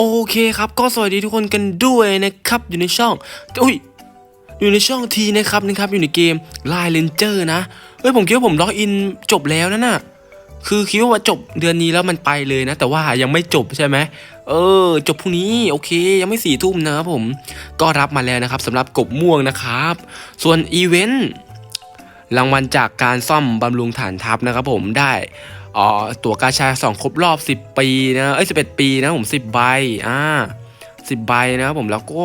โอเคครับ ก็สวัสดีทุกคนกันด้วยนะครับ อยู่ในช่องอุ้ยอยู่ในช่องทีนะครับนะครับอยู่ในเกมไลน์เลนเจอร์นะเฮ้ยผมคิดว่าผมล็อกอินจบแล้วนะน่ะคือคิดว่าจบเดือนนี้แล้วมันไปเลยนะ แต่ว่ายังไม่จบใช่ไหมเออ จบพรุ่งนี้โอเค ยังไม่สี่ทุ่มนะครับผมก็รับมาแล้วนะครับสำหรับกบม่วงนะครับ ส่วนอีเวนต์รางวัลจากการซ่อมบำรุงฐานทัพนะครับผมได้ อ๋อตั๋วกาชาสองครบรอบ 10 ปีนะเอ้ย11 ปีนะผม 10 ใบอ่า10 ใบนะผมแล้วก็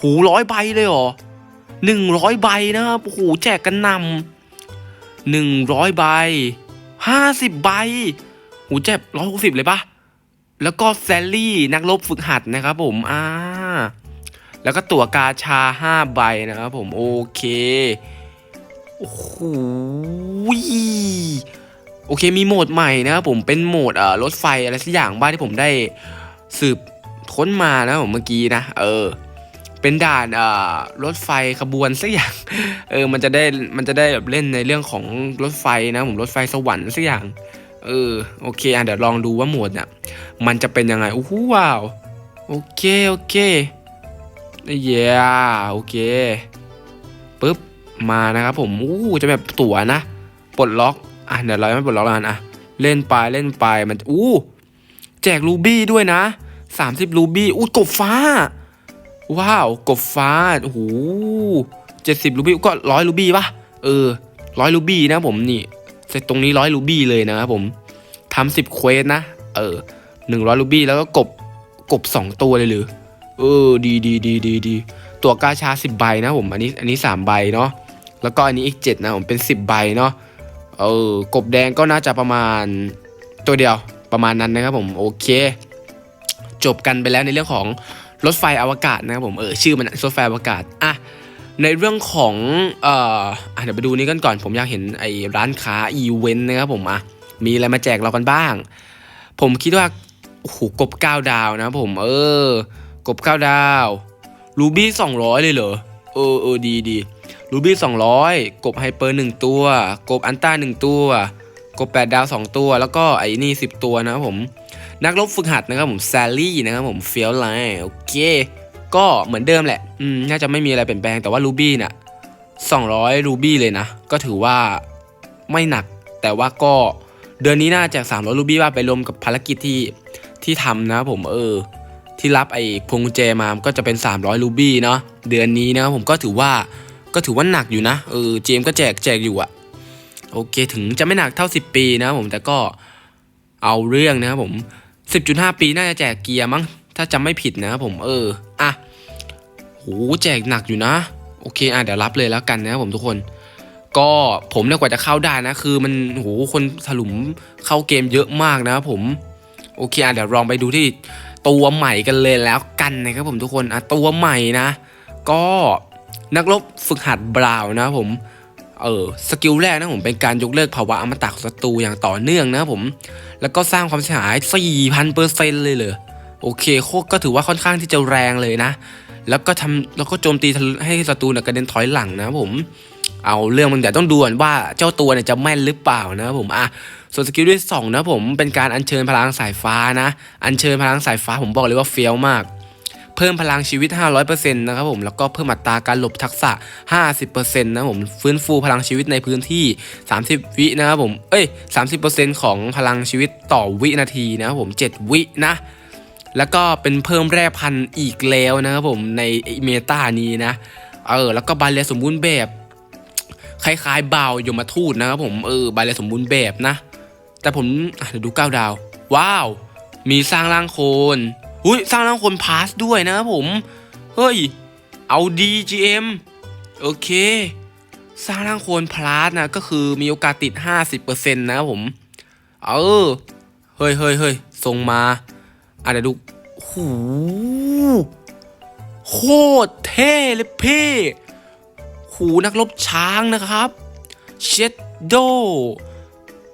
หูร้อยใบเลยเหรอ100ใบนะครับโอ้โหแจกกันนำ100ใบ50ใบหูแจก160เลยปะแล้วก็แซลลี่นักรบฝึกหัดนะครับผมอ่าแล้วก็ตั๋วกาชา5ใบนะครับผมโอเคโอ้โห โอเคมีโหมดใหม่นะครับผมเป็นโหมดเอ่อรถไฟอะไรสักอย่างบ้างที่ผมได้สืบค้นมานะผมเมื่อกี้นะ เออ เป็นด่านเอ่อรถไฟขบวนสักอย่าง เออมันจะได้มันจะได้แบบเล่นในเรื่องของรถไฟนะผมรถไฟสวรรค์สักอย่าง เออโอเคอะเดี๋ยวลองดูว่าโหมดเนี่ยมันจะเป็นยังไงโอ้โหว้าวโอเคโอเคเย้โอเคปึ๊บมานะครับผมอู้จะแบบตั๋วนะปลดล็อก อะเดี๋ยวเราไม่ปลดล็อกแล้วกันอะเล่นไปเล่นไปมันอู้แจกรูบี้ด้วยนะสามสิบรูบี้อู้กบฟ้า ว้าวกบฟ้าโอ้โหเจ็ดสิบรูบี้ก็ร้อยรูบี้ปะเออร้อยรูบี้นะผมนี่เสร็จตรงนี้ร้อยรูบี้เลยนะครับผมทำสิบเควสนะเออหนึ่งร้อยรูบี้แล้วก็กบกบสองตัวเลยหรือเออดีดีดีดีดีตัวกาชาสิบใบนะผมอันนี้อันนี้สามใบเนาะแล้วก็อันนี้อีกเจ็ดนะผมเป็นสิบใบเนาะ เออกบแดงก็น่าจะประมาณตัวเดียวประมาณนั้นนะครับผมโอเค จบกันไปแล้วในเรื่องของรถไฟอวกาศนะครับผมเออชื่อมันรถไฟอวกาศอะในเรื่องของเอ่อเดี๋ยวไปดูนี้กันก่อน ผมอยากเห็นไอ้ร้านค้าอีเวนต์นะครับผมอะมีอะไรมาแจกเรากันบ้าง ผมคิดว่าโอ้โหกบเก้าดาวนะครับผมเออ กบเก้าดาวรูบี้สองร้อยเลยเหรอเออเออดีดี รูบี้200 กบไฮเปอร์1ตัว กบอันต้า1ตัว กบ 8 ดาว 2 ตัว แล้วก็ไอ้นี่ 10 ตัวนะครับผม นักรบฝึกหัดนะครับผมแซลลี่นะครับผมเฟียลไลน์โอเค ก็เหมือนเดิมแหละ อืม น่าจะไม่มีอะไรเปลี่ยนแปลง แต่ว่ารูบี้น่ะ200 รูบี้เลยนะ ก็ถือว่าไม่หนัก แต่ว่าก็เดือนนี้น่าจะ 300 รูบี้ว่าไปรวมกับภารกิจที่ที่ทำนะผมเออ ที่รับไอ้พวงกุญแจมาก็จะเป็น 300 รูบี้เนาะเดือนนี้นะครับผมก็ถือว่า ก็ถือว่าหนักอยู่นะเออเจมก็แจกแจกอยู่อะโอเคถึงจะไม่หนักเท่า 10 ปีนะผมแต่ก็เอาเรื่องนะครับผม 10.5 ปีน่าจะแจกเกียร์มั้งถ้าจำไม่ผิดนะครับผมเอออะโหแจกหนักอยู่นะ โอเคอะเดี๋ยวรับเลยแล้วกันนะครับผมทุกคน ก็ผมเนี่ยกว่าจะเข้าได้นะ คือมันโหคนถลุมเข้าเกมเยอะมากนะครับผมโอเคอะเดี๋ยวลองไปดูที่ตัวใหม่กันเลยแล้วกันนะครับผมทุกคนอะตัวใหม่นะ ก็ นักรบฝึกหัดบราวนะครับผมเออสกิลแรกนะผมเป็นการยกเลิกภาวะอมตะของศัตรูอย่างต่อเนื่องนะครับผม แล้วก็สร้างความเสียหาย 4,000เปอร์เซ็นต์เลยเลยโอเคโคก็ถือว่าค่อนข้างที่จะแรงเลยนะ แล้วก็ทำแล้วก็โจมตีให้ศัตรูเนี่ยกระเด็นถอยหลังนะครับผม เอาเรื่องมันเดี๋ยวต้องดูก่อนว่าเจ้าตัวเนี่ยจะแม่นหรือเปล่านะครับผมอะส่วนสกิลที่สองนะผมเป็นการอัญเชิญพลังสายฟ้านะ อัญเชิญพลังสายฟ้าผมบอกเลยว่าเฟี้ยวมาก เพิ่มพลังชีวิต 500%นะครับผมแล้วก็เพิ่มอัตราการหลบทักษะ 50%นะครับผมฟื้นฟูพลังชีวิตในพื้นที่ 30 วินะครับผมเอ้ย 30%ของพลังชีวิตต่อวินาทีนะครับผม 7 วินะ แล้วก็เป็นเพิ่มแร่พันธุ์อีกแล้วนะครับผมในเมตานี้นะเออแล้วก็บาเลียสมบูรณ์แบบคล้ายๆเบาวยมทูตนะครับผมเออบาเลียสมบูรณ์แบบนะ แต่ผมเดี๋ยวดู9ดาว ว้าว มีสร้างร่างโคน อุ้ยสร้างร่างคนพาสด้วยนะครับผม เฮ้ย เอาดี GM โอเค สร้างร่างคนพลาสนะก็คือมีโอกาสติด 50%นะครับผม เออ เฮ้ยเฮ้ยเฮ้ยส่งมาอะเดี๋ยวดูหูโคตรเท่เลยพี่หูนักรบช้างนะครับ เชดโด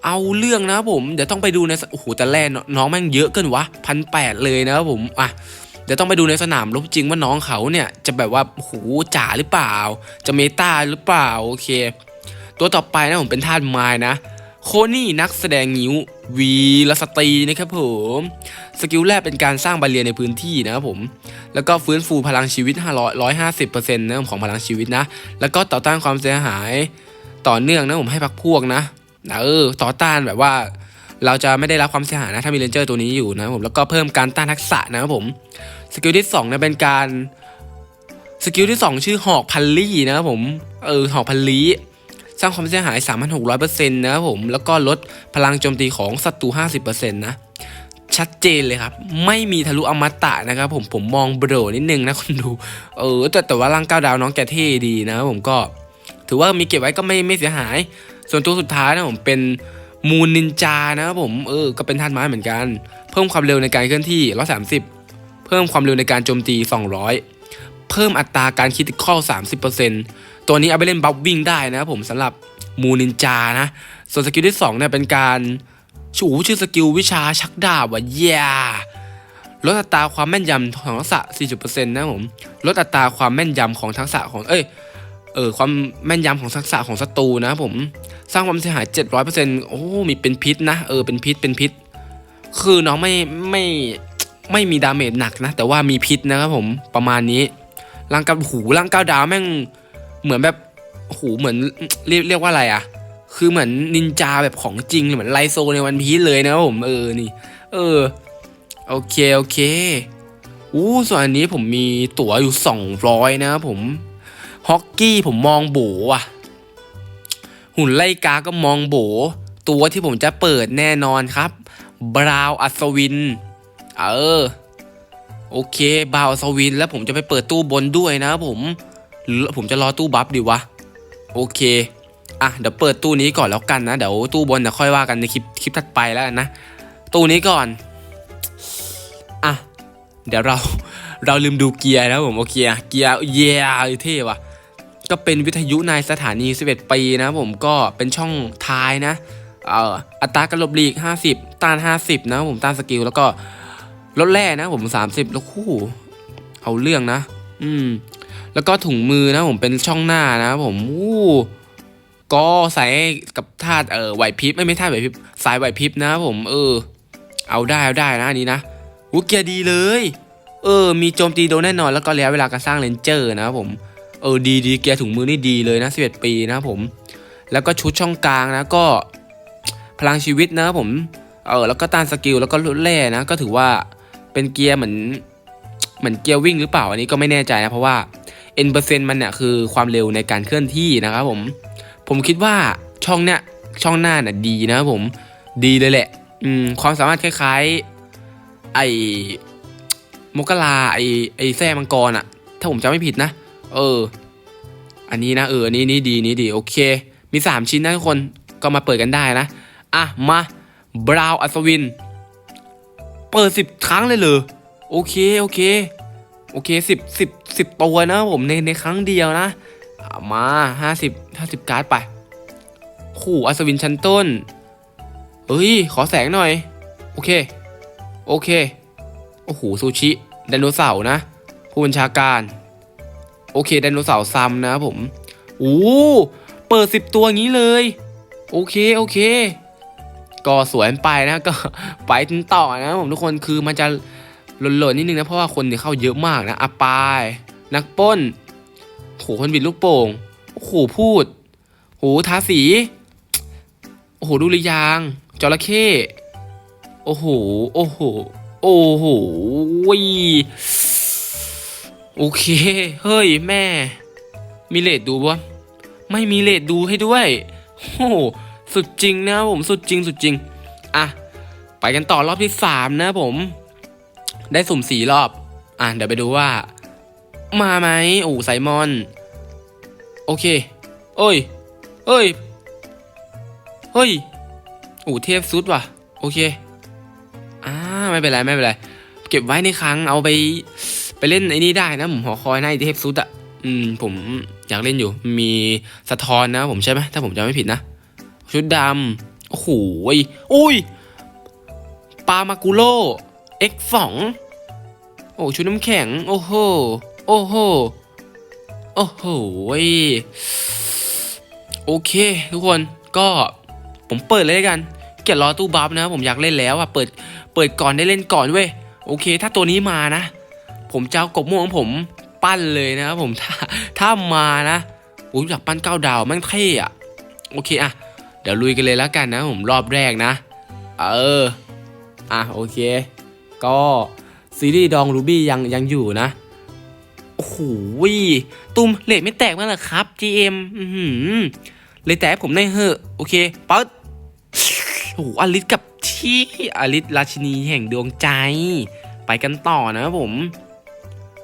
เอาเรื่องนะครับผม เดี๋ยวต้องไปดูในโอ้โหแต่แรกน้องแม่งเยอะเกินวะพันแปดเลยนะครับผมอะเดี๋ยวต้องไปดูในสนามรบจริงว่าน้องเขาเนี่ยจะแบบว่าโหจ๋าหรือเปล่า จะเมตาหรือเปล่าโอเค ตัวต่อไปนะผมเป็นธาตุไม้นะโคนี่นักแสดงงิ้ววีลสตรีนะครับผมสกิลแรกเป็นการสร้างบาเรียในพื้นที่นะครับผม แล้วก็ฟื้นฟูพลังชีวิต 500 150%นะของพลังชีวิตนะ แล้วก็ต่อต้านความเสียหายต่อเนื่องนะผมให้พักพวกนะ เออต่อต้านแบบว่าเราจะไม่ได้รับความเสียหายนะถ้ามีเรนเจอร์ตัวนี้อยู่นะครับผมแล้วก็เพิ่มการต้านทักษะนะครับผมสกิลที่2เนี่ยเป็นการสกิลที่ 2 ชื่อหอกพันลี่นะครับผมเออหอกพันลี่สร้างความเสียหาย 3,600%นะครับผมแล้วก็ลดพลังโจมตีของศัตรู 50%นะชัดเจนเลยครับ ไม่มีทะลุอมตะนะครับผมผมมองเบรนิดนึงนะคนดู เออแต่แต่ว่าร่างก้าวดาวน้องแกเท่ดีนะครับผมก็ ถือว่ามีเก็บไว้ก็ไม่ไม่เสียหาย ส่วนตัวสุดท้ายนะผมเป็นมูนนินจานะครับผมเออก็เป็นธาตุไม้เหมือนกัน เพิ่มความเร็วในการเคลื่อนที่ 130 เพิ่มความเร็วในการโจมตี 200 เพิ่มอัตราการคิดข้อ 30%ตัวนี้เอาไปเล่นบัฟวิ่งได้นะครับผมสำหรับมูนินจานะ ส่วนสกิลที่2เนี่ยเป็นการชูชื่อสกิลวิชาชักดาบว่ะเย้ลดอัตราความแม่นยำของทักษะ 40%นะครับผมลดอัตราความแม่นยำของทักษะของเอ้ย เออความแม่นยำของทักษะของศัตรูนะผมสร้างความเสียหาย 700%โอ้ มีเป็นพิษนะ เออ เป็นพิษ เป็นพิษ คือน้องไม่ ไม่ ไม่มีดาเมจหนักนะ แต่ว่ามีพิษนะครับผม ประมาณนี้ ร่างกายหู ร่างก้าวดาวแม่ง เหมือนแบบ หูเหมือนเรียกเรียกว่าอะไรอะคือเหมือนนินจาแบบของจริง เหมือนไลโซในวันพีซเลยนะครับผม เออ นี่ เออ โอเค โอเค อู้ ส่วนอันนี้ผมมีตั๋วอยู่ 200 นะครับผม ฮอกกี้ผมมองโบอะ หุ่นไล่กาก็มองโบ ตัวที่ผมจะเปิดแน่นอนครับ บราวอัศวิน เออ โอเค บราวอัศวิน แล้วผมจะไปเปิดตู้บนด้วยนะผม หรือผมจะรอตู้บัฟดีวะ โอเค อะ เดี๋ยวเปิดตู้นี้ก่อนแล้วกันนะ เดี๋ยวตู้บนเดี๋ยวค่อยว่ากันในคลิปคลิปถัดไปแล้วกันนะ ตู้นี้ก่อน อะ เดี๋ยวเราเราลืมดูเกียร์นะผมโอเคเกียร์เยียเท่ว่ะ ก็เป็นวิทยุในสถานี 11 ปีนะผมก็เป็นช่องท้ายนะเอ่ออัตราการหลบหลีก 50 ต้าน 50 นะผมต้านสกิลแล้วก็ลดแร่นะผม 30 แล้วคู่เอาเรื่องนะ อืม แล้วก็ถุงมือนะผมเป็นช่องหน้านะผมอู้ก็ใส่กับธาตุเออไหวพริบไม่ไม่ธาตุไหวพริบสายไหวพริบนะผมเออ เอาได้เอาได้นะอันนี้นะอู้เกียร์ดีเลย เออ มีโจมตีโดนแน่นอนแล้วก็ระยะเวลาการสร้างเลนเจอร์นะผม เออดีดีเกียร์ถุงมือนี่ดีเลยนะ11 ปีนะผม แล้วก็ชุดช่องกลางนะก็พลังชีวิตนะผมเออแล้วก็ต้านสกิลแล้วก็ลดแร่นะก็ถือว่าเป็นเกียร์เหมือนเหมือนเกียร์วิ่งหรือเปล่าอันนี้ก็ไม่แน่ใจนะเพราะว่าเอ็นเปอร์เซ็นต์มันเนี่ยคือความเร็วในการเคลื่อนที่นะครับผมผมคิดว่าช่องเนี้ยช่องหน้าน่ะดีนะครับผมดีเลยแหละอืมความสามารถคล้ายๆไอ้มกราไอไอแท้มังกรอะถ้าผมจำไม่ผิดนะ เออ อันนี้นะเอออันนี้นี่ดีนี่ดีโอเค มีสามชิ้นนะทุกคนก็มาเปิดกันได้นะ อะ มาบราวอัศวิน เปิดสิบครั้งเลยเหรอโอเคโอเค โอเคสิบสิบสิบตัวนะผมในในครั้งเดียวนะมาห้าสิบห้าสิบการ์ดไปขู่อัศวินชั้นต้นเฮ้ย ขอแสงหน่อย โอเค โอเค โอ้โหซูชิไดโนเสาร์นะ ผู้บัญชาการ โอเคไดโนเสาร์ซ้ำนะครับผมโอ้เปิดสิบตัวงี้เลย โอเคโอเค ก็สวยไปนะก็ไปต่อนะผมทุกคนคือมันจะหล่นๆนิดนึงนะเพราะว่าคนเนี่ยเข้าเยอะมากนะอะปายนักป้นโหคนบิดลูกโป่งโอ้โหพูดโหทาสีโอ้โหดูริยางจระเข้โอ้โหโอ้โหโอ้โหย โอเค เฮ้ยแม่ มีเลดดูปะไม่มีเลดดูให้ด้วยโอ้สุดจริงนะผมสุดจริงสุดจริง อะ ไปกันต่อรอบที่สามนะผม ได้สุ่มสี่รอบ อะเดี๋ยวไปดูว่า มาไหมโอ้ไซมอน โอเค เอ้ย เอ้ย เฮ้ยโอ้เทพซุดว่ะ โอเค อ่าไม่เป็นไรไม่เป็นไร เก็บไว้ในครั้งเอาไป ไปเล่นไอ้นี่ได้นะผมหอคอยหน้าเทพซุดอะอืมผมอยากเล่นอยู่ มีสะท้อนนะผมใช่ไหมถ้าผมจำไม่ผิดนะ ชุดดำโอ้โหยอุ้ยปามากุโร่ X2 โอ้ชุดน้ำแข็ง โอ้โห โอ้โห โอ้โหยโอเค ทุกคนก็ผมเปิดเลยกัน เกียรรอตู้บัฟนะ ผมอยากเล่นแล้วอะเปิดเปิดก่อนได้เล่นก่อนเว้ย โอเค ถ้าตัวนี้มานะ ผมจะเอากบม่วงของผมปั้นเลยนะครับผมถ้าถ้ามานะผมอยากปั้นเก้าดาวแม่งเท่อะโอเคอะเดี๋ยวลุยกันเลยแล้วกันนะผมรอบแรกนะ เอออะโอเค ก็ซีรีส์ดองรูบี้ยังยังอยู่นะโอ้โหตุ้มเลทไม่แตกมั้งเหรอครับ GM อือหือเลยแตกผมได้เหอะ โอเคปั๊บโอ้โหอลิสกับที่อลิสราชินีแห่งดวงใจ ไปกันต่อนะผม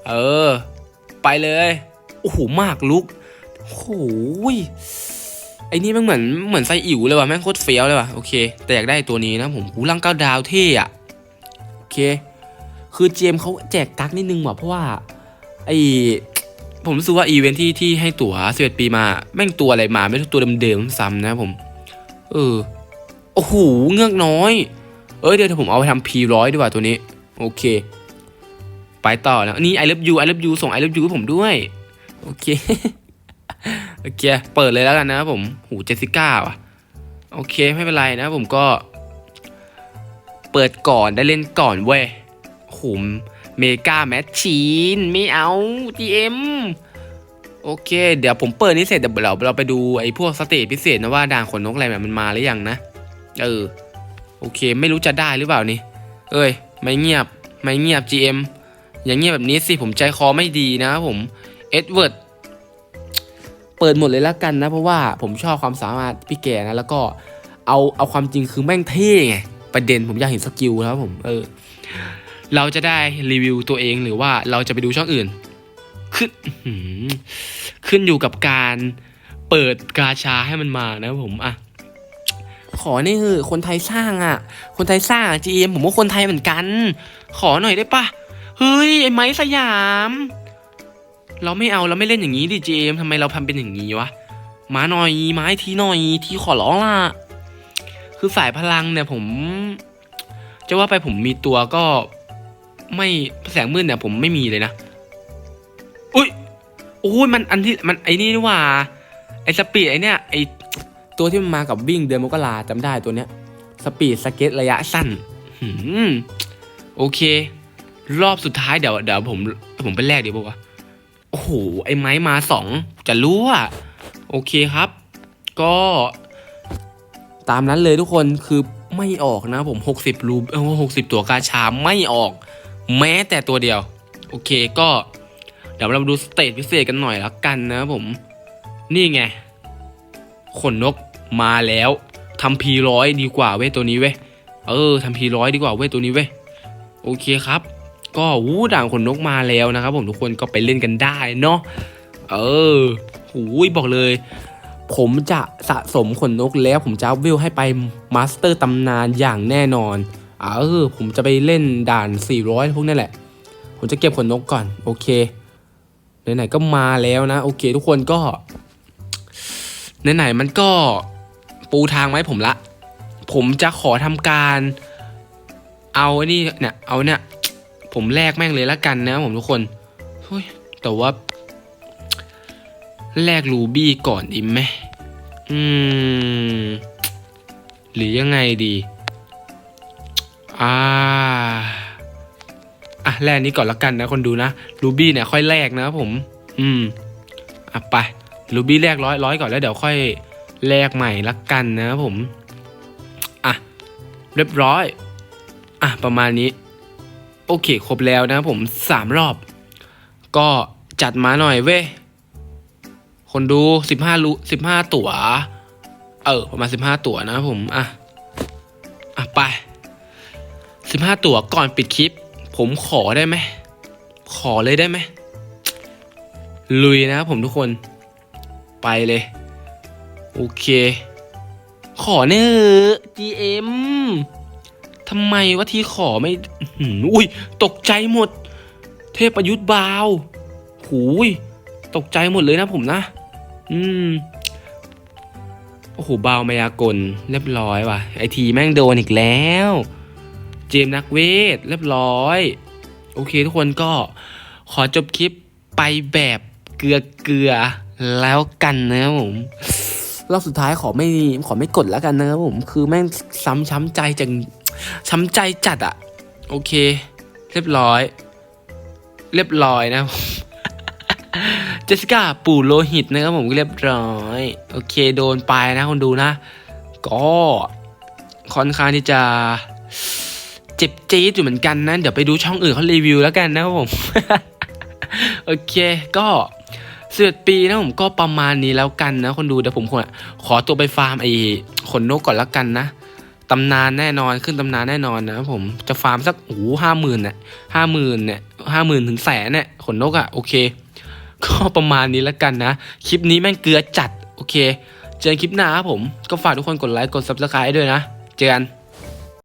เออ ไปเลยโอ้โหมากลุกโอ้โหไอ้นี่มันเหมือนเหมือนไซอิ๋วเลยว่ะแม่งโคตรเฟี้ยวเลยว่ะโอเค แต่อยากได้ตัวนี้นะผมหูร่างเก้าดาวเท่อะโอเค คือเจมเขาแจกกักนิดนึงว่ะเพราะว่าไอผมรู้สึกว่าอีเวนท์ที่ที่ให้ตั๋ว11ปีมา แม่งตัวอะไรมาไม่ใช่ตัวเดิมๆซ้ำนะผม เออโอ้โหเงือกน้อย เอ้ยเดี๋ยวผมเอาไปทำ P ร้อยดีกว่าตัวนี้ โอเค ไปต่อแล้วนี่ I love you I love you ส่ง I love you ให้ผมด้วย โอเค โอเค เปิดเลยแล้วกันนะผมหูเจสสิก้าว่ะ โอเคไม่เป็นไรนะผมก็ เปิดก่อนได้เล่นก่อนเว้ยหูเมกาแมชชีนไม่เอา GM โอเค เดี๋ยวผมเปิดนี้เสร็จเดี๋ยวเราเราไปดูไอ้พวกสเตจพิเศษนะว่าด่างขนนกอะไรแบบมันมาหรือยังนะ เออ โอเค ไม่รู้จะได้หรือเปล่านี่ เอ้ย ไม่เงียบ ไม่เงียบ GM อย่างเงี้ยแบบนี้สิผมใจคอไม่ดีนะครับผมเอ็ดเวิร์ดเปิดหมดเลยแล้วกันนะ เพราะว่าผมชอบความสามารถพี่แกนะ แล้วก็เอาเอาความจริงคือแม่งเท่ไงประเด็นผมอยากเห็นสกิลนะครับผมเออเราจะได้รีวิวตัวเองหรือว่าเราจะไปดูช่องอื่น ขึ้นขึ้นอยู่กับการเปิดกาชาให้มันมานะครับผมอะขอนี่คือคนไทยสร้างอะ คนไทยสร้างอะ GM ผมว่าคนไทยเหมือนกัน ขอหน่อยได้ปะ เฮ้ยไอ้ไม้สยาม เราไม่เอาเราไม่เล่นอย่างนี้ดิ GM ทำไมเราทำเป็นอย่างนี้วะมาหน่อยไม้ทีหน่อยทีขอร้องล่ะ คือสายพลังเนี่ยผม จะว่าไปผมมีตัวก็ไม่แสงมืดเนี่ยผมไม่มีเลยนะอุ้ยโอ้ยมันอันที่มันไอ้นี่นี่ว่า ไอ้สปีดไอ้เนี่ยไอ้ตัวที่มันมากับวิ่งเดือนมกราจำได้ตัวเนี้ย สปีดสเก็ตระยะสั้นหืมโอเค รอบสุดท้ายเดี๋ยวเดี๋ยวผมผมเป็นแรกเดี๋ยวบอกว่าโอ้โหไอ้ไม้มาสองจะรู้อะโอเคครับ ก็ ตามนั้นเลยทุกคนคือไม่ออกนะผม 60 รูปเออหกสิบตัวกาชาไม่ออก แม้แต่ตัวเดียว โอเคก็ เดี๋ยวเราดูสเตจพิเศษกันหน่อยแล้วกันนะผม นี่ไง ขนนกมาแล้วทำพีร้อยดีกว่าเว้ยตัวนี้เว้ยเออทำพีร้อยดีกว่าเว้ยตัวนี้เว้ยโอเคครับ ก็วู้ด่างขนนกมาแล้วนะครับ ผมทุกคนก็ไปเล่นกันได้เนาะเออหูยบอกเลย ผมจะสะสมขนนกแล้วผมจะอัพเวให้ไปมาสเตอร์ตำนานอย่างแน่นอนเออผมจะไปเล่นด่าน 400 พวกนั่นแหละ ผมจะเก็บขนนกก่อน โอเคไหนๆก็มาแล้วนะ โอเค ทุกคนก็ไหนๆมันก็ปูทางไว้ผมละ ผมจะขอทำการ เอาไอ้นี่เนี่ยเอาเนี่ย ผมแลกแม่งเลยละกันนะผมทุกคนเฮ้ยแต่ว่า แลกรูบี้ก่อนดีไหมอืม หรือยังไงดี อ่า อะแลกนี้ก่อนละกันนะคนดูนะรูบี้เนี่ยค่อยแลกนะผม อืม อะไปรูบี้แลกร้อยร้อยก่อนแล้วเดี๋ยวค่อยแลกใหม่ละกันนะผม อะ เรียบร้อย อะ ประมาณนี้ โอเค ครบแล้วนะครับผมสามรอบ ก็จัดมาหน่อยเว้ย คนดูสิบห้ารูสิบห้าตั๋ว เออ ประมาณสิบห้าตั๋วนะครับผม อะ อะ ไปสิบห้าตั๋วก่อนปิดคลิป ผมขอได้ไหม ขอเลยได้ไหม ลุยนะครับผมทุกคน ไปเลย โอเค ขอเนอะ GM ทำไมวะทีขอไม่อุ้ย ตกใจหมด เทพประยุทธ์บาวหูย ตกใจหมดเลยนะผมนะ อืม โอ้โหบาวมายากล เรียบร้อยว่ะ ไอทีแม่งโดนอีกแล้ว เจมส์นักเวท เรียบร้อย โอเคทุกคนก็ขอจบคลิปไปแบบเกลือเกลือแล้วกันนะครับผมรอบสุดท้ายขอไม่ขอไม่กดแล้วกันนะครับผม คือแม่งซ้ำช้ำใจจัง ช้ำใจจัดอะโอเค เรียบร้อย เรียบร้อยนะเจสสิก้าปู่โลหิตนะครับผมก็เรียบร้อย โอเคโดนไปนะคนดูนะ ก็ค่อนข้างที่จะเจ็บจี๊ดอยู่เหมือนกันนะ เดี๋ยวไปดูช่องอื่นเขารีวิวแล้วกันนะครับผม โอเคก็เสือดปีนะผมก็ประมาณนี้แล้วกันนะ คนดูเดี๋ยวผมขอขอตัวไปฟาร์มไอ้ขนนกก่อนแล้วกันนะ ตำนานแน่นอนขึ้นตำนานแน่นอนนะครับผมจะฟาร์มสักโอ้โหห้าหมื่นเนี่ยห้าหมื่นเนี่ยห้าหมื่นถึงแสนเนี่ยขนนกอะ่ะโอเค ก็ประมาณนี้แล้วกันนะ คลิปนี้แม่งเกลือจัด โอเค เจอกันคลิปหน้าครับผม ก็ฝากทุกคนกดไลค์กด subscribe ด้วยนะ เจอกัน